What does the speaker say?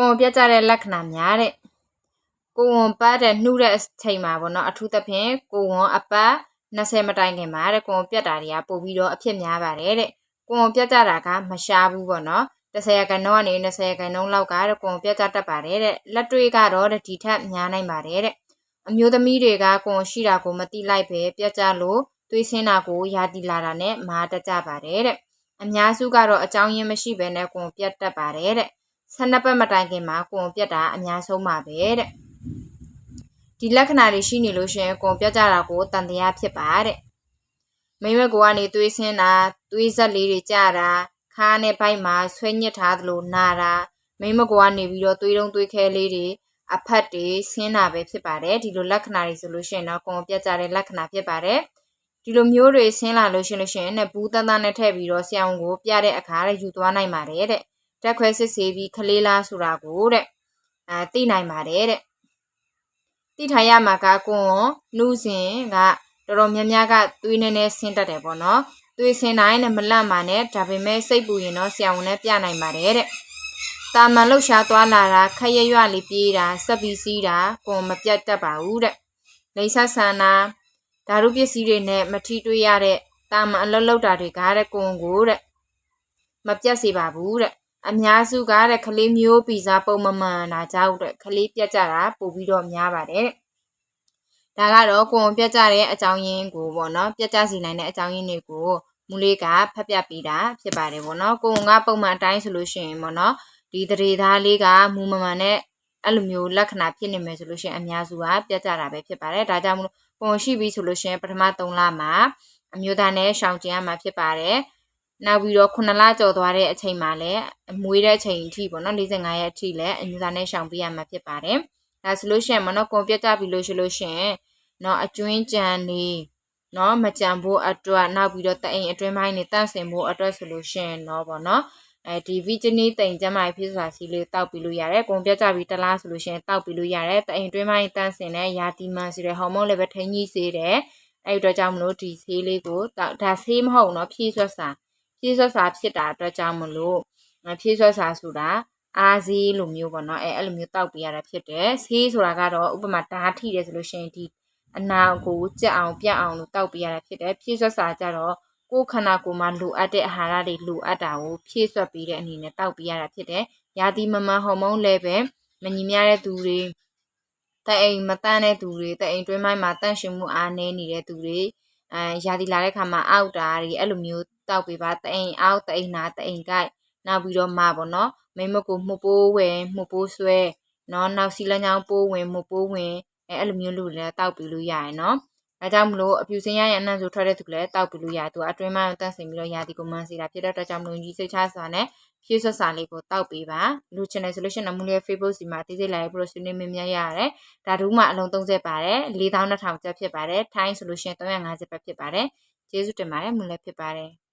ကိုယ်ဝန်ပြတ်ကြတဲ့လက္ခဏာများတဲ့ကိုယ်ဝန်ပတ်တဲ့နှုတဲ့အချိန်မှာပေါ့နော်အထူးသဖြင့်ကိုယ်ဝန်အပတ်20မတိုင်ခင်မှာတဲ့ကိုယ်ဝန်ပြတ်တာတွေကပို့ပြီးတော့အဖြစ်များပါတယ်တဲ့ကိုယ်ဝန်ပြတ်ကြတာကမရှားဘူးပေါ့နော်10ရာခိုင်နှုန်းကနေ20ရာခိုင်နှုန်းလောက်ကတဲ့ကိုယ်ဝန်ပြတ်ကြတတ်ပါတယ်တဲ့လက်တွေ့ကတော့ဒီထက်များနိုင်ပါတယ်တဲ့အမျိုးသမီးတွေကကိုယ်ဝန်ရှိတာကိုမတိလိုက်ပဲပြတ်ကြလို့သွေးဆင်းတာကိုယာတီလာတာနဲ့မာတတ်ကြပါတယ်တဲ့အများစုကတော့အကြောင်းရင်းမရှိဘဲနဲ့ကိုယ်ဝန်ပြတ်တတ်ပါတယ်တဲ့ 12ပတ်မတိုင်ခင်မှာကိုယ်ဝန်ပြတ်တာအများဆုံးပါပဲတဲ့ဒီလက္ခဏာတွေရှိနေလို့ရှရင်ကိုယ်ဝန်ပြတ်ကြတာကိုတန်တရားဖြစ်ပါတဲ့မိမကိုကနေသွေးဆင်းတာသွေးဆက်လေးတွေကြတာခါးနဲ့ဘိုက်မှာဆွဲညစ်ထားသလိုနာတာမိမကိုကနေပြီးတော့သွေးတုံးသွေးခဲလေးတွေအဖက်တွေဆင်းတာပဲဖြစ်ပါတယ်ဒီလိုလက္ခဏာတွေဆိုလို့ရှိရင်တော့ကိုယ်ဝန်ပြတ်ကြတဲ့လက္ခဏာဖြစ်ပါတယ်ဒီလိုမျိုးတွေဆင်းလာလို့ရှိလို့ရှိရင်ねဘူးတန်းတန်းနဲ့ထည့်ပြီးတော့ဆရာဝန်ကိုပြတဲ့အခါလည်းယူသွားနိုင်ပါတယ်တဲ့ တက်ခွဲစစ်ဆေးပြီးခလေးလားဆိုတာကိုတဲ့အဲသိနိုင်ပါတယ်တဲ့သိထားရမှာကကိုယ်နှူးစဉ်ကတော်တော်များများကသွေးနေနေဆင်းတတ်တယ်ပေါ့နော်သွေးဆင်းတိုင်းနဲ့မလန့်ပါနဲ့ဒါပေမဲ့စိတ်ပူရင်တော့ဆရာဝန်နဲ့ပြနိုင်ပါတယ်တဲ့တာမန်လှုပ်ရှားသွားလာတာခက်ရရွလေးပြေးတာစက်ပီစီးတာကိုမပြတ်တတ်ပါဘူးတဲ့လိမ့်ဆက်ဆန်တာဓာတုပစ္စည်းတွေနဲ့မထီတွေ့ရတဲ့တာမန်အလုပ်လုပ်တာတွေကတဲ့ကိုယ်ကိုတဲ့မပြတ်စေပါဘူးတဲ့ အများစုကတဲ့ကလေးမျိုးပီဇာပုံမမှန်တာကြောင့်တဲ့ကလေးပြတ်ကြတာပို့ပြီးတော့များပါတယ်ဒါကတော့ကိုယ်ပြတ်ကြတဲ့အကြောင်းရင်းကိုပေါ့နော်ပြတ်ကြစီနိုင်တဲ့အကြောင်းရင်းတွေကိုမူလေးကဖတ်ပြပေးတာဖြစ်ပါတယ်ပေါ့နော်ကိုယ်ကပုံမှန်အတိုင်းဆိုလို့ရှိရင်ပေါ့နော်ဒီတရေသားလေးကမူမမှန်နဲ့အဲ့လိုမျိုးလက္ခဏာဖြစ်နေမယ်ဆိုလို့ရှိရင်အများစုကပြတ်ကြတာပဲဖြစ်ပါတယ်ဒါကြောင့်မလို့ပုံရှိပြီဆိုလို့ရှိရင်ပထမ3လမှာအမျိုးသားနဲ့ရှောင်ကျဉ်ရမှာဖြစ်ပါတယ် နောက်ပြီးတော့9လကျော်သွားတဲ့အချိန်မှာလည်းမွေးတဲ့အချိန်အထိပေါ့နော်45ရက်အထိလည်းအမျိုးသားနဲ့ရှောင်ပေးရမှာဖြစ်ပါတယ်ဒါဆိုလို့ရှိရင်မနော်ကွန်ပြတ်ကြပြီလို့ရှိလို့ရှိရင်နော်အကျွင်းကြံနေနော်မကြံဖို့အတွက်နောက်ပြီးတော့တအိမ်အတွင်းပိုင်းနေတန့်စင်ဖို့အတွက်ဆိုလို့ရှိရင်တော့ပေါ့နော်အဲဒီဗီဂျနီတိမ်ကျမကြီးဖြစ်စွာစီလေးတောက်ပြီးလို့ရတယ်။ကုန်ပြတ်ကြပြီးတလားဆိုလို့ရှိရင်တောက်ပြီးလို့ရတယ်။တအိမ်တွင်းပိုင်းတန်းစင်တဲ့ယာတီမန်စီတဲ့ဟော်မုန်းလည်းပဲထိန်းကြီးစေတယ်။အဲဒီအတွက်ကြောင့်မလို့ဒီဆေးလေးကိုဒါဆေးမဟုတ်နော်ဖြည့်ဆွတ်စာ ဖြည့်ဆွတ်စာဖြစ်တာအတွက်ကြောင့်မလို့ဖြည့်ဆွတ်စာဆိုတာအာဇီလိုမျိုးပေါ့နော်အဲအဲ့လိုမျိုးတောက်ပေးရတာဖြစ်တယ်။ဆေးဆိုတာကတော့ဥပမာဓာတ်ထိတယ်ဆိုလို့ရှိရင်ဒီအနာကိုကြက်အောင်ပြတ်အောင်လို့တောက်ပေးရတာဖြစ်တယ်။ဖြည့်ဆွတ်စာကြတော့ကိုယ်ခန္ဓာကိုယ်မှာလိုအပ်တဲ့အာဟာရတွေလိုအပ်တာကိုဖြည့်ဆွတ်ပေးတဲ့အနေနဲ့တောက်ပေးရတာဖြစ်တယ်။ရာသီမမှန်ဟော်မုန်းလည်းပဲမညီမျှတဲ့သူတွေတဲ့အိမ်မတန်းတဲ့သူတွေတဲ့အိမ်တွင်းပိုင်းမှာတန့်ရှင်မှုအားနည်းနေတဲ့သူတွေအဲရာသီလာတဲ့ခါမှာအောက်တာတွေအဲ့လိုမျိုး တောက်ပေးပါတဲ့အိမ်အောက်တဲ့အိမ်နာတဲ့အိမ်ကိုက်နောက်ပြီးတော့မှပေါ့နော်မိမကိုမှုပိုးဝင်မှုပိုးဆွဲနော်နောက်စီလန်းချောင်းပိုးဝင်မှုပိုးဝင်အဲအဲ့လိုမျိုးလူလည်းတောက်ပေးလို့ရရနော်ဒါကြောင့်မလို့အဖြူစင်ရရဲ့အနံ့ဆိုထွက်တဲ့သူလည်းတောက်ပြီးလို့ရတယ်သူအတွင်းမှာတန့်စင်ပြီးတော့ရာသီကိုမှန်စီတာဖြစ်တဲ့အတွက်ကြောင့်မလို့ကြီးစိတ်ချစွာနဲ့ဖြည့်ဆွတ်စာလေးကိုတောက်ပေးပါလူ channel solution နမူလေး Facebook စီမှာတိတိလိုက်ပြီးတော့ဆွေးနွေးမင်းများရတယ်ဒါဒူးမှအလုံး30ပါတယ်4200ကျပ်ဖြစ်ပါတယ်ထိုင်း solution 350ပဲဖြစ်ပါတယ်ကျေးဇူးတင်ပါတယ်မူလည်းဖြစ်ပါတယ်